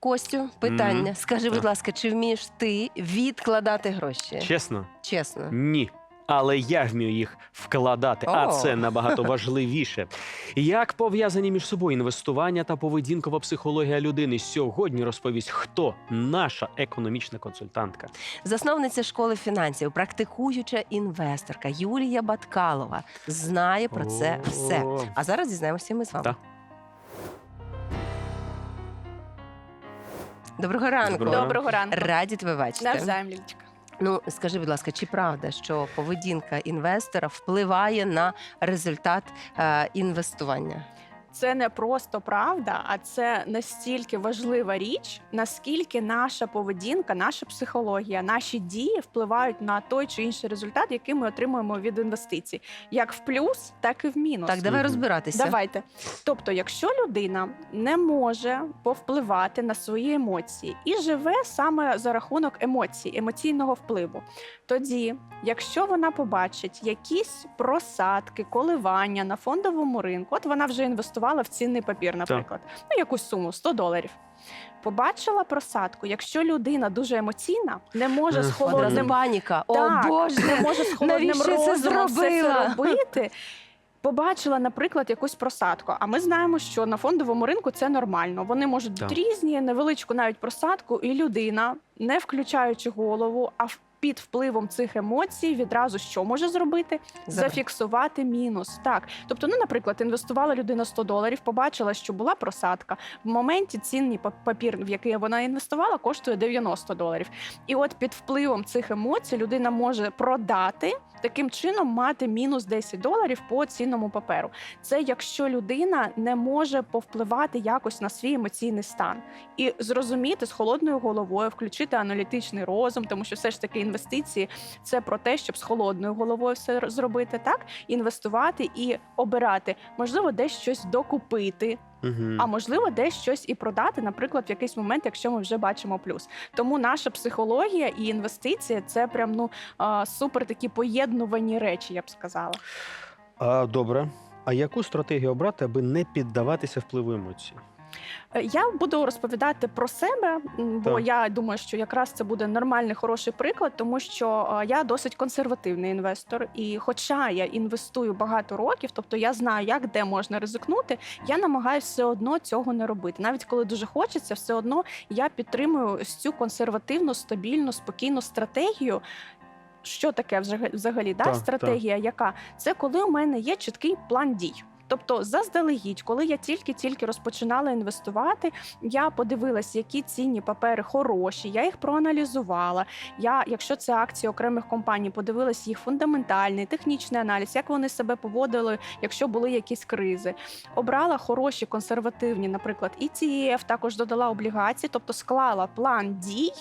Костю, питання. Скажи, будь ласка, чи вмієш ти відкладати гроші? Чесно, Чесно. ні. Але я вмію їх вкладати, а це набагато важливіше. Як пов'язані між собою інвестування та поведінкова психологія людини? Сьогодні розповість, хто наша економічна консультантка. Засновниця школи фінансів, практикуюча інвесторка Юлія Баткалова знає про це все. А зараз дізнаємося ми з вами. Так. Доброго ранку. Доброго. Доброго ранку. Раді тебе бачити. Навзаєм, Лілечка. Ну скажи, будь ласка, чи правда, що поведінка інвестора впливає на результат е, інвестування? Це не просто правда, а це настільки важлива річ, наскільки наша поведінка, наша психологія, наші дії впливають на той чи інший результат, який ми отримуємо від інвестицій, як в плюс, так і в мінус. Так, давай розбиратися. Давайте. Тобто, якщо людина не може повпливати на свої емоції і живе саме за рахунок емоцій, емоційного впливу, тоді, якщо вона побачить якісь просадки, коливання на фондовому ринку, от вона вже інвестувала в цінний папір, наприклад, ну якусь суму 100 доларів. Побачила просадку. Якщо людина дуже емоційна, не може з холодним паніка. так, О Боже, не може з холодним це розумом все зробила? це робити. Побачила, наприклад, якусь просадку. А ми знаємо, що на фондовому ринку це нормально. Вони можуть бути Так. різні, невеличку навіть просадку, і людина, не включаючи голову, а в- під впливом цих емоцій відразу що може зробити? Забрати. Зафіксувати мінус. Так, тобто, ну, наприклад, інвестувала людина 100 доларів, побачила, що була просадка. В моменті цінний папір, в який вона інвестувала, коштує 90 доларів. І от під впливом цих емоцій людина може продати. Таким чином мати мінус 10 доларів по цінному паперу. Це якщо людина не може повпливати якось на свій емоційний стан і зрозуміти з холодною головою, включити аналітичний розум, тому що все ж таки інвестиції це про те, щоб з холодною головою все зробити так, інвестувати і обирати, можливо, десь щось докупити, Мгм. а можливо, десь щось і продати, наприклад, в якийсь момент, якщо ми вже бачимо плюс. Тому наша психологія і інвестиції це прям ну супер такі поєднувані речі, я б сказала. А, добре. А яку стратегію обрати, аби не піддаватися впливу емоцій? Е, Я буду розповідати про себе, бо Так. я думаю, що якраз це буде нормальний хороший приклад, тому що е, я досить консервативний інвестор. І хоча я інвестую багато років, тобто я знаю, як де можна ризикнути, я намагаюся все одно цього не робити. Навіть коли дуже хочеться, все одно я підтримую цю консервативну, стабільну, спокійну стратегію. Що таке взаг- взагалі? Да? Так, Стратегія, яка це коли у мене є чіткий план дій. Тобто, заздалегідь, коли я тільки-тільки розпочинала інвестувати, я подивилась, які цінні папери хороші, я їх проаналізувала. Я, якщо це акції окремих компаній, подивилась їх фундаментальний, технічний аналіз, як вони себе поводили, якщо були якісь кризи. Обрала хороші консервативні, наприклад, ETF, також додала облігації, тобто склала план дій.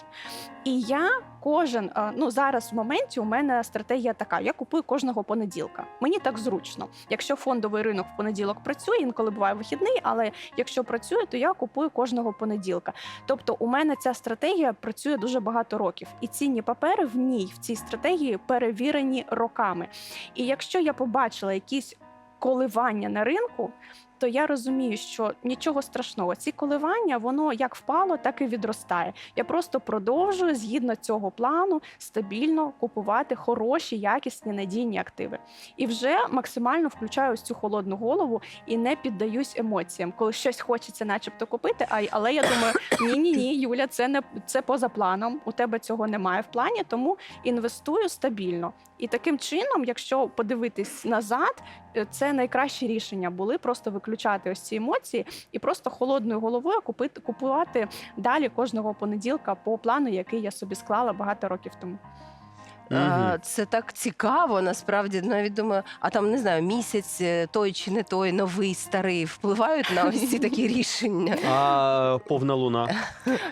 І я кожен е, ну зараз в моменті у мене стратегія така: я купую кожного понеділка. Мені так зручно. Якщо фондовий ринок в понеділок працює, інколи буває вихідний, але якщо працює, то я купую кожного понеділка. Тобто, у мене ця стратегія працює дуже багато років, і цінні папери в ній в цій стратегії перевірені роками. І якщо я побачила якісь коливання на ринку. То я розумію, що нічого страшного. Ці коливання, воно як впало, так і відростає. Я просто продовжую згідно цього плану стабільно купувати хороші, якісні надійні активи. І вже максимально включаю ось цю холодну голову і не піддаюсь емоціям, коли щось хочеться, начебто, купити. А але я думаю, ні, ні, ні, Юля, це не це поза планом. У тебе цього немає в плані, тому інвестую стабільно. І таким чином, якщо подивитись назад, е, це найкращі рішення були просто виключати ось ці емоції і просто холодною головою купити купувати далі кожного понеділка по плану, який я собі склала багато років тому. Мгм. Це так цікаво, насправді навіть думаю, а там не знаю, місяць е, той чи не той, новий, старий впливають на ось ці такі рішення. А повна луна.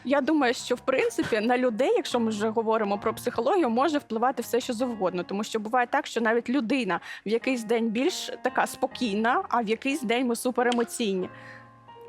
Я думаю, що в принципі на людей, якщо ми вже говоримо про психологію, може впливати все, що завгодно, тому що буває так, що навіть людина в якийсь день більш така спокійна, а в якийсь день ми суперемоційні.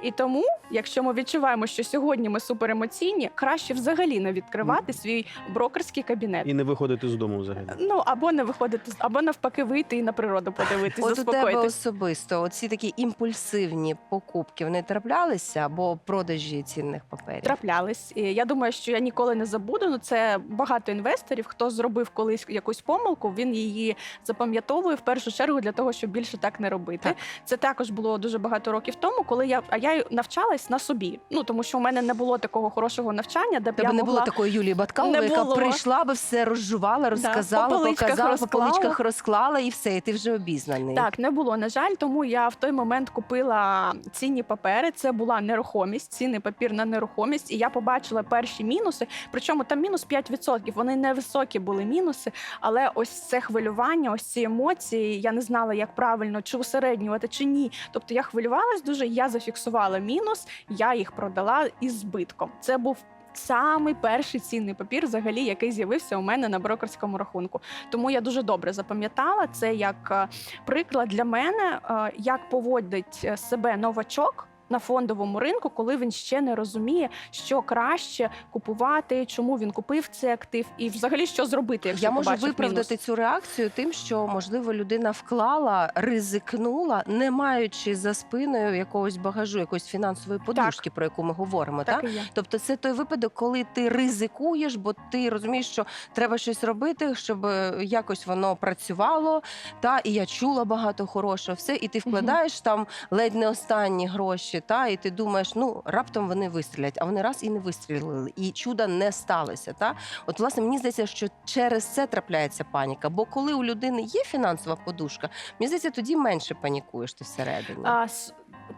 І тому, якщо ми відчуваємо, що сьогодні ми суперемоційні, краще взагалі не відкривати свій брокерський кабінет. І не виходити з дому взагалі. Ну або не виходити, з- або навпаки вийти і на природу подивитись, От у тебе заспокоїтись. особисто оці такі імпульсивні покупки вони траплялися або продажі цінних паперів? Траплялись. І я думаю, що я ніколи не забуду. Ну це багато інвесторів. Хто зробив колись якусь помилку, він її запам'ятовує в першу чергу для того, щоб більше так не робити. Так. Це також було дуже багато років тому, коли я а я навчалась на собі. Ну тому що у мене не було такого хорошого навчання, де б Тебе я не могла... було такої Юлії Баткалової, яка було. прийшла би все розжувала, розказала, по поличках показала, розклала. по поличках розклала і все, і ти вже обізнаний. Так, не було. На жаль, тому я в той момент купила цінні папери. Це була нерухомість, цінний папір на нерухомість. І я побачила перші мінуси. Причому там мінус 5%. Вони невисокі були мінуси, але ось це хвилювання, ось ці емоції. Я не знала, як правильно чи усереднювати, чи ні. Тобто я хвилювалась дуже. Я зафіксувала мінус, я їх продала із збитком. Це був. Самий перший цінний папір, взагалі, який з'явився у мене на брокерському рахунку. Тому я дуже добре запам'ятала це як е, приклад для мене, е, як поводить е, себе новачок. На фондовому ринку, коли він ще не розуміє, що краще купувати, чому він купив цей актив, і взагалі що зробити, якщо Я можу виправдати мінус. цю реакцію тим, що можливо людина вклала, ризикнула, не маючи за спиною якогось багажу, якоїсь фінансової подушки, про яку ми говоримо. Так Так. Тобто, це той випадок, коли ти ризикуєш, бо ти розумієш, що треба щось робити, щоб е, якось воно працювало. Та і я чула багато хорошого, все, і ти вкладаєш там ледь не останні гроші, та і ти думаєш, ну раптом вони вистрілять, а вони раз і не вистрілили, і чуда не сталося. Та от власне мені здається, що через це трапляється паніка. Бо коли у людини є фінансова подушка, мені здається, тоді менше панікуєш ти всередині. А,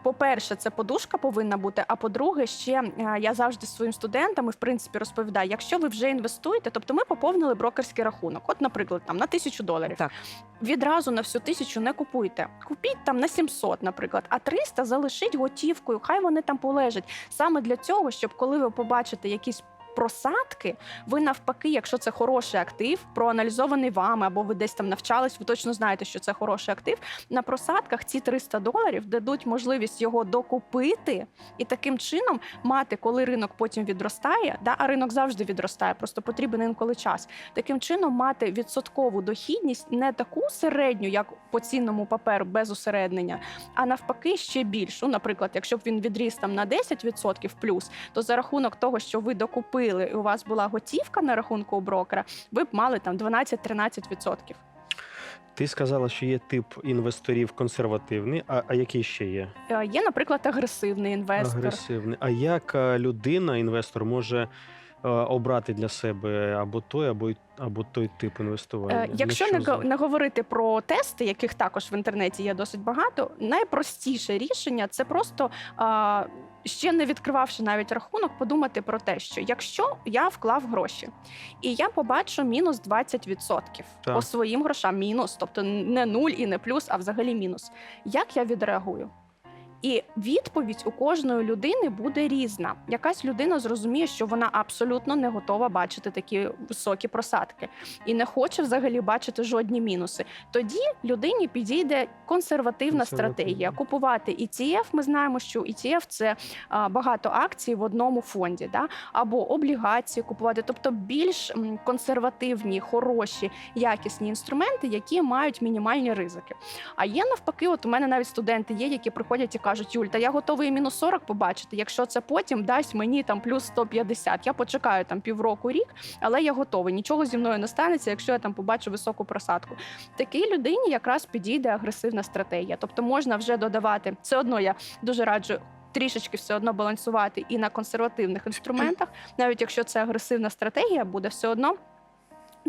по-перше, це подушка повинна бути. А по-друге, ще е, я завжди своїм студентам і в принципі розповідаю, якщо ви вже інвестуєте, тобто ми поповнили брокерський рахунок, от, наприклад, там на тисячу доларів. Так. Відразу на всю тисячу не купуйте. Купіть там на 700, наприклад, а 300 залишіть готівкою. Хай вони там полежать. Саме для цього, щоб коли ви побачите якісь. Просадки, ви навпаки, якщо це хороший актив, проаналізований вами, або ви десь там навчались, ви точно знаєте, що це хороший актив. На просадках ці 300 доларів дадуть можливість його докупити і таким чином мати, коли ринок потім відростає, да, а ринок завжди відростає, просто потрібен інколи час. Таким чином мати відсоткову дохідність не таку середню, як по цінному паперу без усереднення, а навпаки ще більшу. Наприклад, якщо б він відріс там на 10% плюс, то за рахунок того, що ви докупили, і у вас була готівка на рахунку у брокера, ви б мали там 12-13%. Ти сказала, що є тип інвесторів консервативний. А, а який ще є? Е, Є, наприклад, агресивний інвестор. Агресивний. А як е, людина, інвестор, може е, обрати для себе або той, або, або той тип інвестування? Е, Якщо не, за- не говорити про тести, яких також в інтернеті є досить багато, найпростіше рішення це просто а, ще не відкривавши навіть рахунок, подумати про те, що якщо я вклав гроші і я побачу мінус 20% Так. по своїм грошам, мінус, тобто не нуль і не плюс, а взагалі мінус. Як я відреагую? І відповідь у кожної людини буде різна. Якась людина зрозуміє, що вона абсолютно не готова бачити такі високі просадки і не хоче взагалі бачити жодні мінуси. Тоді людині підійде консервативна Консервативна. стратегія. Купувати ETF, Ми знаємо, що ETF – це багато акцій в одному фонді, да? або облігації купувати, тобто більш консервативні, хороші, якісні інструменти, які мають мінімальні ризики. А є навпаки, от у мене навіть студенти є, які приходять і кажуть: Юль, та я готовий мінус 40 побачити. Якщо це потім дасть мені там плюс 150. Я почекаю там півроку рік, але я готовий. Нічого зі мною не станеться, якщо я там побачу високу просадку. Такій людині якраз підійде агресивна стратегія. Тобто можна вже додавати все одно. Я дуже раджу. Трішечки все одно балансувати і на консервативних інструментах, навіть якщо це агресивна стратегія, буде все одно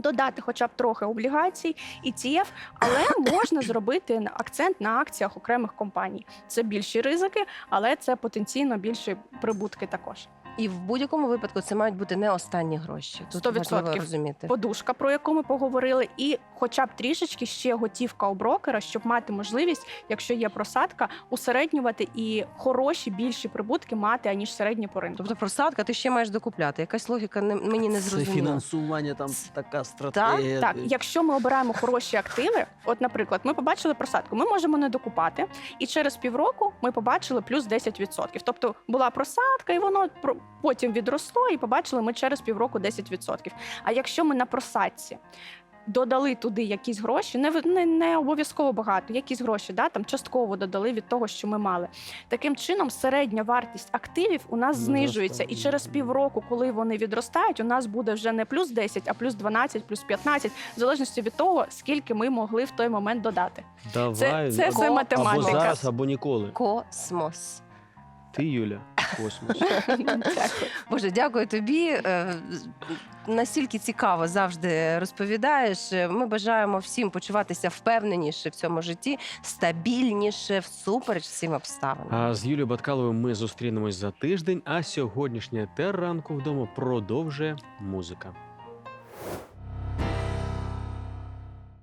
додати хоча б трохи облігацій, ETF, але можна зробити акцент на акціях окремих компаній. Це більші ризики, але це потенційно більші прибутки також. І в будь-якому випадку це мають бути не останні гроші. Тут 100%. важливо розуміти. подушка, про яку ми поговорили, і хоча б трішечки ще готівка у брокера, щоб мати можливість, якщо є просадка, усереднювати і хороші більші прибутки мати аніж середні по ринку. Тобто просадка, ти ще маєш докупляти. Якась логіка не мені не Це фінансування, там така стратегія. Так, якщо ми обираємо хороші активи, от, наприклад, ми побачили просадку, ми можемо не докупати, і через півроку ми побачили плюс 10%. Тобто була просадка, і воно про- потім відросло, і побачили ми через півроку 10%. А якщо ми на просадці додали туди якісь гроші, не, не, не обов'язково багато, якісь гроші, да, там частково додали від того, що ми мали. Таким чином, середня вартість активів у нас Ну, знижується, і через півроку, коли вони відростають, у нас буде вже не плюс 10, а плюс 12, плюс 15, в залежності від того, скільки ми могли в той момент додати. Давай, Це, це все або зараз, або ніколи. Космос. Ти, Юля, космос. Дякую. Боже, дякую тобі. Е, Настільки цікаво завжди розповідаєш. Ми бажаємо всім почуватися впевненіше в цьому житті, стабільніше, всупереч всім обставинам. А з Юлією Баткаловою ми зустрінемось за тиждень. А сьогоднішнє терранку вдома продовжує музика.